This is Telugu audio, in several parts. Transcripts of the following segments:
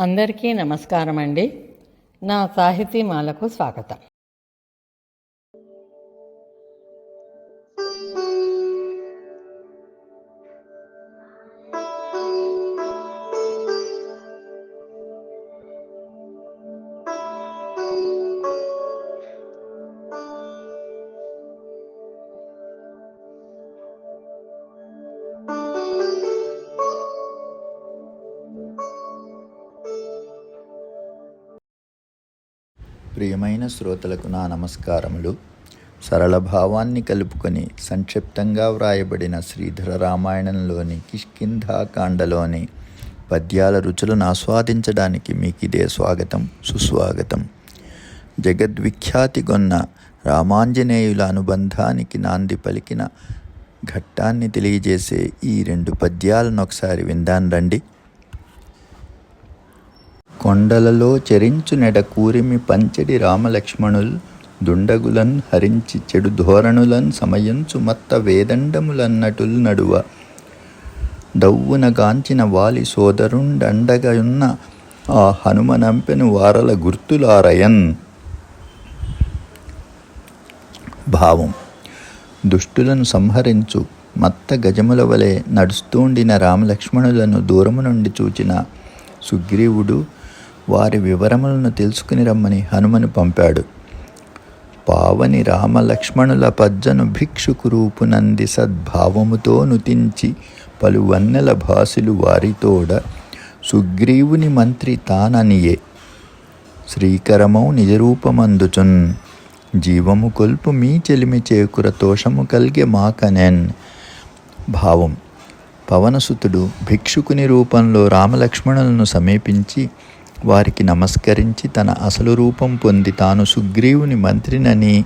అందరికీ నమస్కారం అండి నా సాహితీమాలకు స్వాగతం. ప్రియమైన శ్రోతలకు నా నమస్కారములు. సరళ భావాన్ని కలుపుకొని సంక్షిప్తంగా వ్రాయబడిన శ్రీధర రామాయణంలోని కిష్కింధాకాండలోని పద్యాల రుచులను ఆస్వాదించడానికి మీకు ఇదే స్వాగతం సుస్వాగతం. జగద్విఖ్యాతిగొన్న రామాంజనేయుల అనుబంధానికి నాంది పలికిన ఘట్టాన్ని తెలియజేసే ఈ రెండు పద్యాలను ఒకసారి విందాం రండి. కొండలలో చెరించు నెడ కూరిమి పంచడి రామలక్ష్మణుల్ దుండగులన్ హరించి చెడు ధోరణులన్ సమయంచు మత్త వేదండములన్నటుల్ నడువ. దవ్వున గాంచిన వాలి సోదరుండండగయున్న ఆ హనుమనంపెను వారల గుర్తులారయన్. భావం. దుష్టులను సంహరించు మత్త గజముల వలె నడుస్తూండిన రామలక్ష్మణులను దూరము నుండి చూచిన సుగ్రీవుడు వారి వివరములను తెలుసుకుని రమ్మని హనుమను పంపాడు. పావని రామలక్ష్మణుల పజ్జను భిక్షుకు రూపునంది సద్భావముతో నుతించి పలు వన్నెల భాసులు వారితోడ సుగ్రీవుని మంత్రి తాననియే. శ్రీకరమౌ నిజరూపమందుచున్ జీవము కొల్పు మీ చెలిమి చేకుర తోషము కలిగే మాకనెన్. భావం పవనసుతుడు భిక్షుకుని రూపంలో రామలక్ష్మణులను సమీపించి వారికి నమస్కరించి తన అసలు రూపం పొంది తాను సుగ్రీవుని మంత్రినని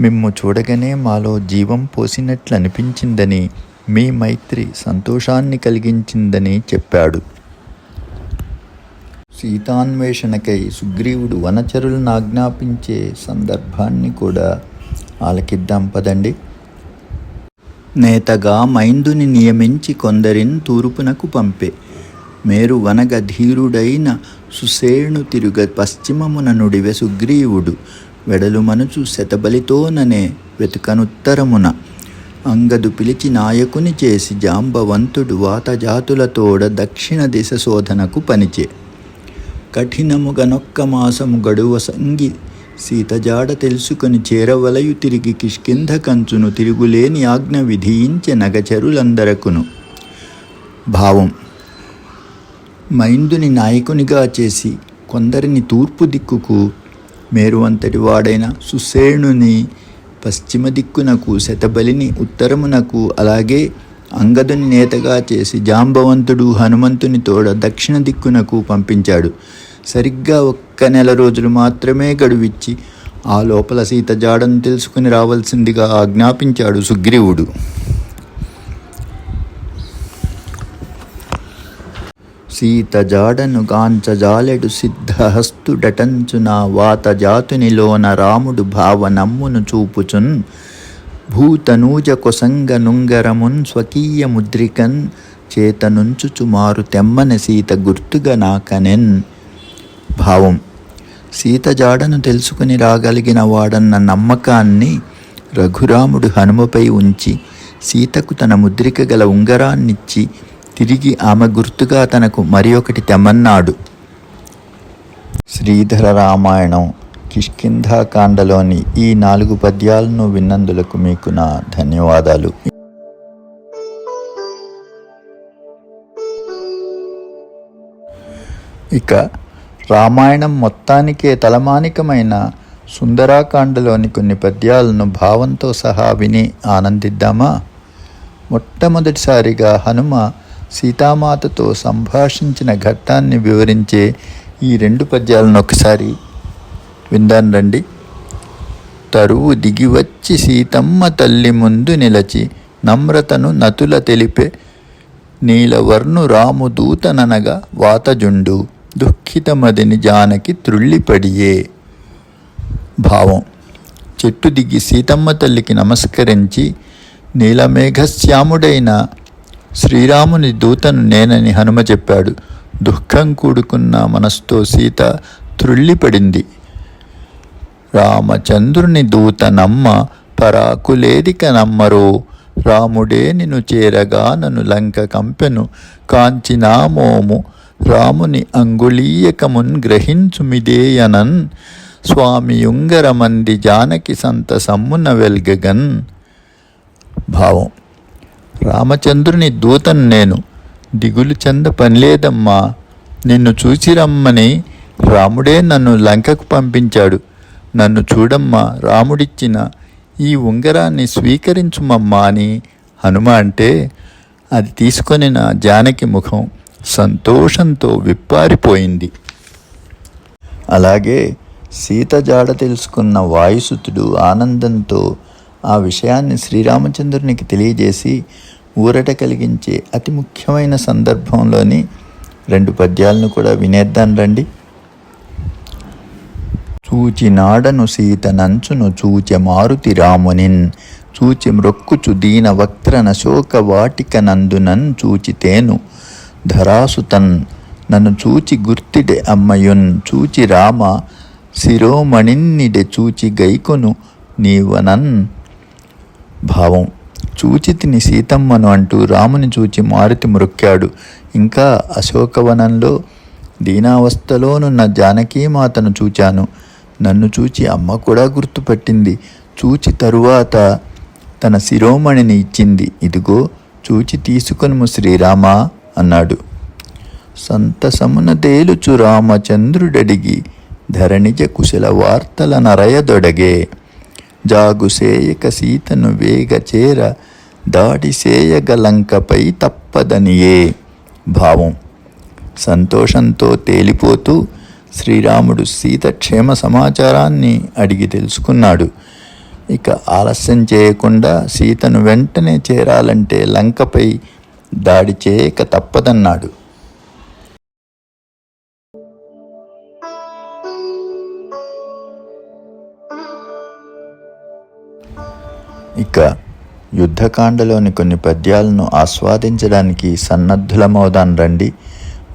మిమ్ము చూడగానే మాలో జీవం పోసినట్లు అనిపించిందని మీ మైత్రి సంతోషాన్ని కలిగించిందని చెప్పాడు. సీతాన్వేషణకై సుగ్రీవుడు వనచరులను ఆజ్ఞాపించే సందర్భాన్ని కూడా ఆలకిద్దాం పదండి. నేతగా మైందుని నియమించి కొందరిని తూర్పునకు పంపే మేరు వనగ ధీరుడైన సుసేణు తిరుగ పశ్చిమమున నుడివె సుగ్రీవుడు. వెడలు మనుచు శతబలితోననే వెతుకనుత్తరమున. అంగదు పిలిచి నాయకుని చేసి జాంబవంతుడు వాతజాతులతోడ దక్షిణ దిశ శోధనకు పనిచే. కఠినముగనొక్క మాసము గడువ సంగి సీతజాడ తెలుసుకొని చేరవలయు తిరిగి కిష్కింధ కంచును తిరుగులేని ఆజ్ఞ విధించే నగచరులందరకును. భావం మైందుని నాయకునిగా చేసి కొందరిని తూర్పు దిక్కుకు మేరువంతటి వాడైన సుసేణుని పశ్చిమ దిక్కునకు శతబలిని ఉత్తరమునకు అలాగే అంగదుని నేతగా చేసి జాంబవంతుడు హనుమంతుని తోడ దక్షిణ దిక్కునకు పంపించాడు. సరిగ్గా ఒక్క నెల రోజులు మాత్రమే గడువిచ్చి ఆ లోపల సీత జాడను తెలుసుకుని రావాల్సిందిగా ఆజ్ఞాపించాడు సుగ్రీవుడు. సీత జాడను గాంచజాలెడు సిద్ధహస్తుడటంచున వాత జాతునిలోన రాముడు భావనమ్మును చూపుచున్. భూతనూజ కొసంగ నుంగరమున్ స్వకీయ ముద్రికన్ చేతనుంచుచుమారు తెమ్మన సీత గుర్తుగా నాకనెన్. భావం. సీత జాడను తెలుసుకుని రాగలిగిన వాడన్న నమ్మకాన్ని రఘురాముడు హనుమపై ఉంచి సీతకు తన ముద్రిక గల ఉంగరాన్నిచ్చి తిరిగి ఆమె గుర్తుగా తనకు మరి ఒకటి తెమ్మన్నాడు. శ్రీధర రామాయణం కిష్కింధాకాండలోని ఈ నాలుగు పద్యాలను విన్నందులకు మీకు నా ధన్యవాదాలు. ఇక రామాయణం మొత్తానికే తలమానికమైన సుందరాకాండలోని కొన్ని పద్యాలను భావంతో సహా విని ఆనందిద్దామా? మొట్టమొదటిసారిగా హనుమ సీతామాతతో సంభాషించిన ఘట్టాన్ని వివరించే ఈ రెండు పద్యాలను ఒకసారి విందాను రండి. తరువు దిగివచ్చి సీతమ్మ తల్లి ముందు నిలచి నమ్రతను నతుల తెలిపే నీలవర్ణు రాము దూతననగా వాతజుండు దుఃఖితమదిని జానకి త్రుళ్ళిపడియే. భావం. చెట్టు దిగి సీతమ్మ తల్లికి నమస్కరించి నీలమేఘశ్యాముడైన శ్రీరాముని దూతను నేనని హనుమ చెప్పాడు. దుఃఖం కూడుకున్న మనస్తో సీత త్రుళ్ళిపడింది. రామచంద్రుని దూత నమ్మ పరాకులేదిక నమ్మరో రాముడే నిన్ను చేరగా నన్ను లంక కంపెను కాంచినామోము రాముని అంగుళీయకమున్ గ్రహించుమిదేయనన్ స్వామియుంగరమంది జానకి సంత సమ్మున వెల్గగన్. భావం. రామచంద్రుని దూతను నేను. దిగులు చెంద పనిలేదమ్మా. నిన్ను చూసి రమ్మని రాముడే నన్ను లంకకు పంపించాడు. నన్ను చూడమ్మా రాముడిచ్చిన ఈ ఉంగరాన్ని స్వీకరించుమమ్మా అని హనుమ అంటే అది తీసుకొని నా జానకి ముఖం సంతోషంతో విప్పారిపోయింది. అలాగే సీత జాడ తెలుసుకున్న వాయుసుతుడు ఆనందంతో ఆ విషయాన్ని శ్రీరామచంద్రునికి తెలియజేసి ఊరట కలిగించే అతి ముఖ్యమైన సందర్భంలోని రెండు పద్యాలను కూడా వినేద్దాం రండి. చూచి నాడను సీత నంచును చూచె మారుతి రామునిన్ చూచి మ్రొక్కుచు దీన వక్త్రన శోక వాటిక నందునన్ చూచి తేను ధరాసుతన్ నన్ను చూచి గుర్తిడె అమ్మయున్ చూచి రామ శిరోమణిన్నిడె చూచి గైకొను నీవనన్ భావం. చూచితిని సీతమ్మను అంటూ రాముని చూచి మారుతి మురుక్కాడు. ఇంకా అశోకవనంలో దీనావస్థలోనున్న జానకీమాతను చూచాను. నన్ను చూచి అమ్మ కూడా గుర్తుపట్టింది. చూచి తరువాత తన శిరోమణిని ఇచ్చింది. ఇదిగో చూచి తీసుకొనుము శ్రీరామ అన్నాడు. సంతసమున తేలుచు రామచంద్రుడడిగి ధరణిజ కుశల వార్తల నరయదొడగే. జాగుసేయక సీతను వేగ చేర దాడి సేయగలంకపై తప్పదనియే భావం. సంతోషంతో తేలిపోతూ శ్రీరాముడు సీత క్షేమ సమాచారాన్ని అడిగి తెలుసుకున్నాడు. ఇక ఆలస్యం చేయకుండా సీతను వెంటనే చేరాలంటే లంకపై దాడి చేయక తప్పదన్నాడు. ఇక యుద్ధకాండలోని కొన్ని పద్యాలను ఆస్వాదించడానికి సన్నద్ధులమవుదాన్ రండి.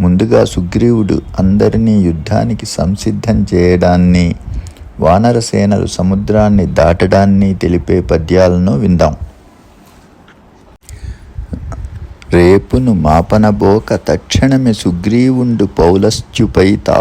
ముందుగా సుగ్రీవుడు అందరినీ యుద్ధానికి సంసిద్ధం చేయడాన్ని వానర సేనలు సముద్రాన్ని దాటడాన్ని తెలిపే పద్యాలను విందాం. రేపును మాపనబోక తక్షణమే సుగ్రీవుండు పౌలస్త్యుపై తా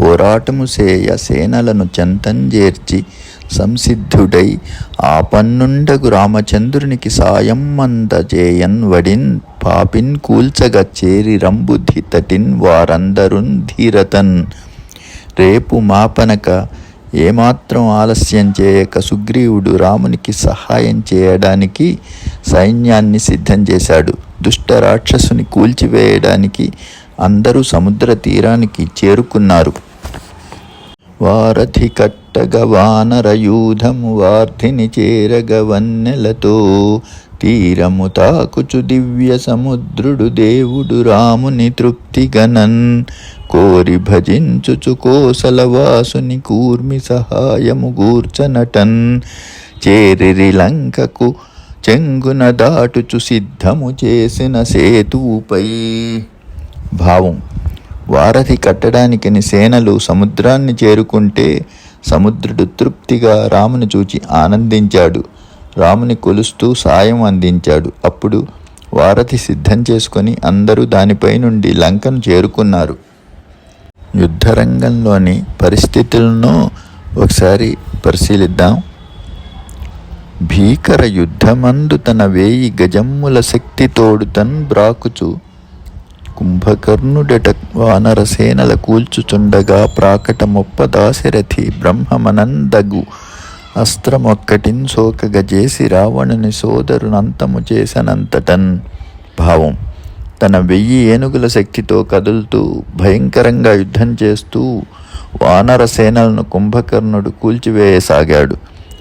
పోరాటము సేయ సేనలను చెంతంజేర్చి సంసిద్ధుడై ఆపన్నుండగు రామచంద్రునికి సాయం అందజేయన్ వడిన్ పాపిన్ కూల్చగ చేరి రంబుధి తటిన్ వారందరున్ ధీరతన్. రేపు మాపనక ఏమాత్రం ఆలస్యం చేయక సుగ్రీవుడు రామునికి సహాయం చేయడానికి సైన్యాన్ని సిద్ధం చేశాడు. దుష్ట రాక్షసుని కూల్చివేయడానికి అందరూ సముద్ర తీరానికి చేరుకున్నారు. వారథి కట్టగ వానరయూధము వార్థిని చేరగ వన్నెలతో తీరము తాకుచు దివ్య సముద్రుడు దేవుడు రాముని తృప్తిగనన్. కోరి భజించుచు కోసలవాసుని కూర్మి సహాయము గూర్చనటన్ చేరిరి లంకకు చెంగున దాటుచు సిద్ధము చేసిన సేతువుపై భావం. వారధి కట్టడానికని సేనలు సముద్రాన్ని చేరుకుంటే సముద్రుడు తృప్తిగా రాముని చూచి ఆనందించాడు. రాముని కొలుస్తూ సాయం అందించాడు. అప్పుడు వారధి సిద్ధం చేసుకొని అందరూ దానిపై నుండి లంకను చేరుకున్నారు. యుద్ధరంగంలోని పరిస్థితులను ఒకసారి పరిశీలిద్దాం. భీకర యుద్ధమందు తన వేయి గజమ్ముల శక్తితోడు తన్ బ్రాకుచు కుంభకర్ణుడట వానరసేనల కూల్చుచుండగా ప్రాకట మొప్ప దాశరథి బ్రహ్మమనందగు అస్త్రమొక్కటిన్ సోకగజేసి రావణుని సోదరునంతము చేసనంతటన్ భావం. తన వెయ్యి ఏనుగుల శక్తితో కదులుతూ భయంకరంగా యుద్ధం చేస్తూ వానర సేనలను కుంభకర్ణుడు కూల్చివేయసాగాడు.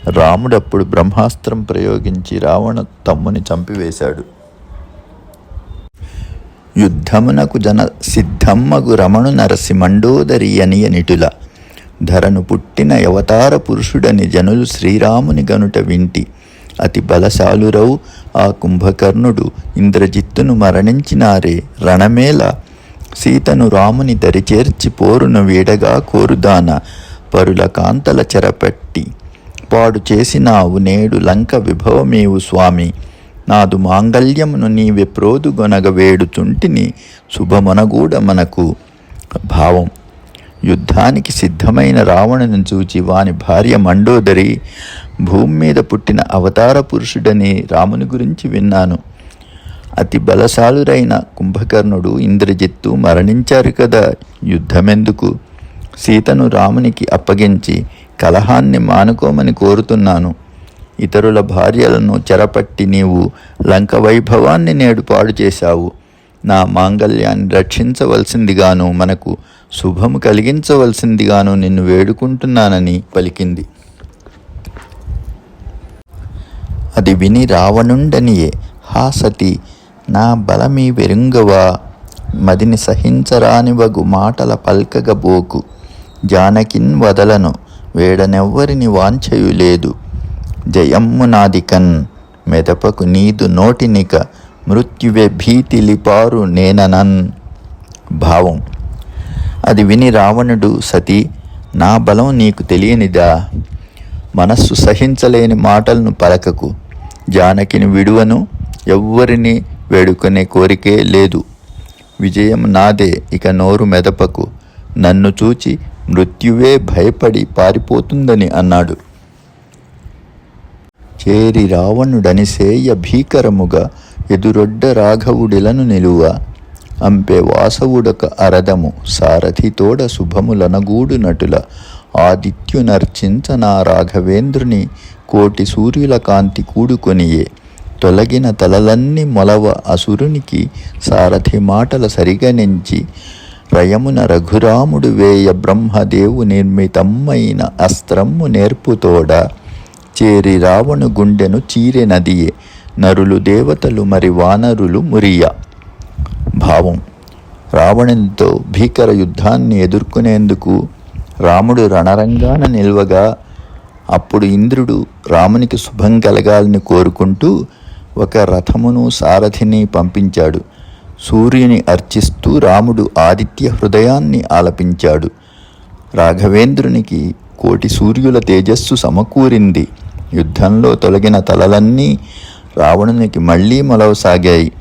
రాముడప్పుడు బ్రహ్మాస్త్రం ప్రయోగించి రావణ తమ్ముని చంపివేశాడు. యుద్ధమునకు జన సిద్ధమ్మగు రమణు నరసి మండోదరి అనియ నిటుల ధరను పుట్టిన అవతార పురుషుడని జనులు శ్రీరాముని గనుట వింటి. అతి బలశాలురవు ఆ కుంభకర్ణుడు ఇంద్రజిత్తును మరణించినారే. రణమేల సీతను రాముని దరిచేర్చి పోరును వీడగా కోరుదాన పరుల కాంతల చెరపెట్టి. పాడు చేసినావు నేడు లంక విభవమేవు స్వామి. నాదు మాంగళ్యమును నీవె ప్రోదుగొనగ వేడుచుంటిని శుభమనగూడ మనకు. భావం. యుద్ధానికి సిద్ధమైన రావణుని చూచి వాని భార్య మండోదరి భూమి మీద పుట్టిన అవతార పురుషుడని రాముని గురించి విన్నాను. అతి బలశాలురైన కుంభకర్ణుడు ఇంద్రజిత్తు మరణించారు కదా యుద్ధమెందుకు? సీతను రామునికి అప్పగించి కలహాన్ని మానుకోమని కోరుతున్నాను. ఇతరుల భార్యలను చెరపట్టి నీవు లంక వైభవాన్ని నేడు పాడు చేశావు. నా మాంగల్యాన్ని రక్షించవలసిందిగాను మనకు శుభము కలిగించవలసిందిగాను నిన్ను వేడుకుంటున్నానని పలికింది. అది విని రావణుండనియే హా సతి నా బలమీ వెరుంగవా? మదిని సహించరానివగు మాటల పల్కగబోకు జానకిన్ వదలను వేడనెవ్వరిని వాంఛయు లేదు జయమ్ము నాదికన్ మెదపకు నీదు నోటినిక మృత్యువే భీతి లిపారు నేననన్. భావం. అది విని రావణుడు సతీ నా బలం నీకు తెలియనిదా? మనస్సు సహించలేని మాటలను పలకకు. జానకిని విడువను ఎవ్వరిని వేడుకునే కోరికే లేదు. విజయం నాదే ఇక నోరు మెదపకు. నన్ను చూచి మృత్యువే భయపడి పారిపోతుందని అన్నాడు. చేరి రావణుడని సేయ భీకరముగా ఎదురొడ్డ రాఘవుడిలను నిలువ. అంపె వాసవుడక అరదము సారథితోడ శుభములనగూడు నటుల. ఆదిత్యునర్చించ నా రాఘవేంద్రుని కోటి సూర్యుల కాంతి కూడుకొనియే. తొలగిన తలలన్నీ మొలవ అసురునికి సారథి మాటల సరిగనించి రయమున రఘురాముడు వేయ బ్రహ్మదేవు నిర్మితమ్మైన అస్త్రమ్ము నేర్పుతోడ చేరి రావణు గుండెను చీరెనదియే నరులు దేవతలు మరి వానరులు మురియ. భావం. రావణునితో భీకర యుద్ధాన్ని ఎదుర్కొనేందుకు రాముడు రణరంగాన నిల్వగా అప్పుడు ఇంద్రుడు రామునికి శుభం కలగాలని కోరుకుంటూ ఒక రథమును సారథిని పంపించాడు. సూర్యుని అర్చిస్తూ రాముడు ఆదిత్య హృదయాన్ని ఆలపించాడు. రాఘవేంద్రునికి కోటి సూర్యుల తేజస్సు సమకూరింది. యుద్ధంలో తొలగిన తలలన్నీ రావణునికి మళ్ళీ మొలవసాగాయి.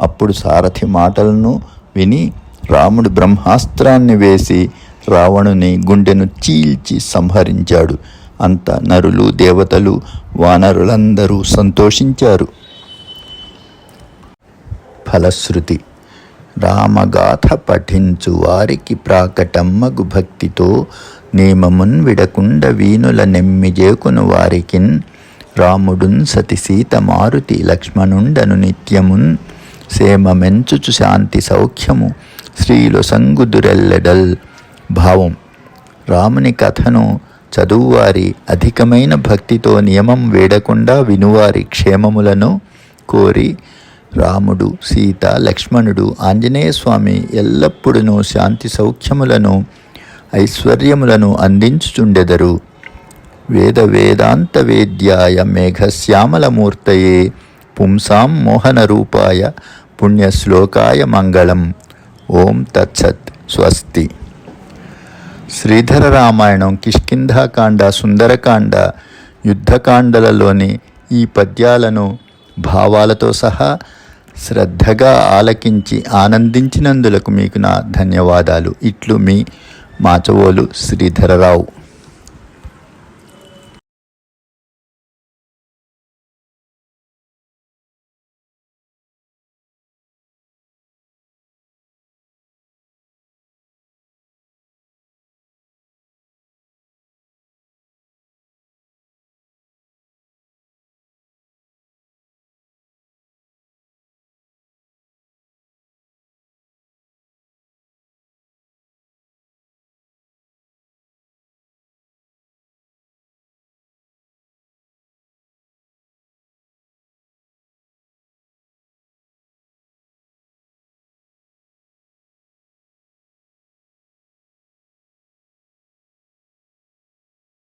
అప్పుడు సారథి మాటలను విని రాముడు బ్రహ్మాస్త్రాన్ని వేసి రావణుని గుండెను చీల్చి సంహరించాడు. అంత నరులు దేవతలు వానరులందరూ సంతోషించారు. ఫలశ్రుతి రామగాథ పఠించు వారికి ప్రాకటమ్మగు భక్తితో నేమమున్ విడకుండ వీనుల నెమ్మిజేకును వారికిన్ రాముడున్ సతి సీత మారుతి లక్ష్మణుండను నిత్యమున్ సేమమెంచుచు శాంతి సౌఖ్యము స్త్రీలు సంగుదురెల్లెడల్ భావం. రాముని కథను చదువువారి అధికమైన భక్తితో నియమం వేడకుండా వినువారి క్షేమములను కోరి రాముడు సీత లక్ష్మణుడు ఆంజనేయ స్వామి ఎల్లప్పుడూ శాంతి సౌఖ్యములను ఐశ్వర్యములను అందించుచుండెదరు. వేద వేదాంత వేద్యాయ మేఘశ్యామలమూర్తయే పుంసాం మోహన రూపాయ పుణ్యశ్లోకాయ మంగళం. ఓం తత్సత్. స్వస్తి. శ్రీధర రామాయణం కిష్కింధాకాండ సుందరకాండ యుద్ధకాండలలోని ఈ పద్యాలను భావాలతో సహా శ్రద్ధగా ఆలకించి ఆనందించినందులకు మీకు నా ధన్యవాదాలు. ఇట్లు మీ మాచవోలు శ్రీధరరావు.